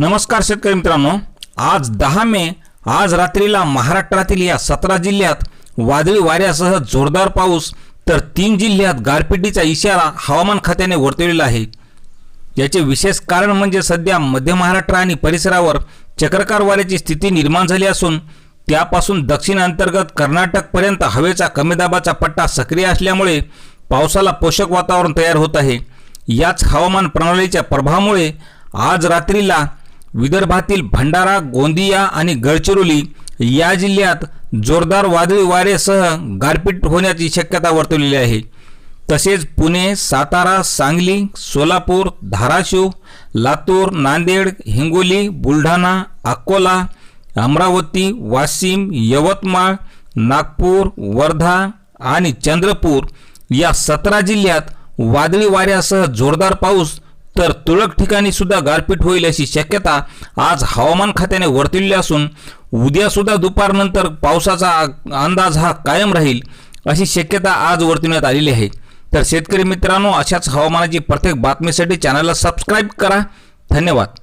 नमस्कार शेतकरी मित्रांनो. आज दहा मे आज रात्रीला महाराष्ट्रातील या सतरा जिल्ह्यात वादळी वाऱ्यासह जोरदार पाऊस तर तीन जिल्ह्यात गारपिटीचा इशारा हवामान खात्याने वर्तवलेला आहे. याचे विशेष कारण म्हणजे सध्या मध्य महाराष्ट्र आणि परिसरावर चक्रकार वाऱ्याची स्थिती निर्माण झाली असून त्यापासून दक्षिण अंतर्गत कर्नाटकपर्यंत हवेचा कमी दाबाचा पट्टा सक्रिय असल्यामुळे पावसाला पोषक वातावरण तयार होत आहे. याच हवामान प्रणालीच्या प्रभावामुळे आज रात्रीला विदर्भातील भंडारा गोंदिया आणि गडचिरोली या जिल्ह्यात जोरदार वादळी वाऱ्यासह गारपीट होण्याची शक्यता वर्तवलेली आहे. तसेच पुणे सातारा सांगली सोलापूर धाराशिव लातूर नांदेड हिंगोली बुलढाणा अकोला अमरावती वाशिम यवतमाळ नागपूर वर्धा आणि चंद्रपूर या सतरा जिल्ह्यात वादळी वाऱ्यासह जोरदार पाऊस तर तुरळक ठिकाणी सुद्धा गारपीट होईल अशी शक्यता आज हवामान खात्याने वर्तवली असून उद्यासुद्धा दुपारनंतर पावसाचा अंदाज हा कायम राहील अशी शक्यता आज वर्तवण्यात आलेली आहे. तर शेतकरी मित्रांनो अशाच हवामानाची प्रत्येक बातमीसाठी चॅनलला सबस्क्राईब करा. धन्यवाद.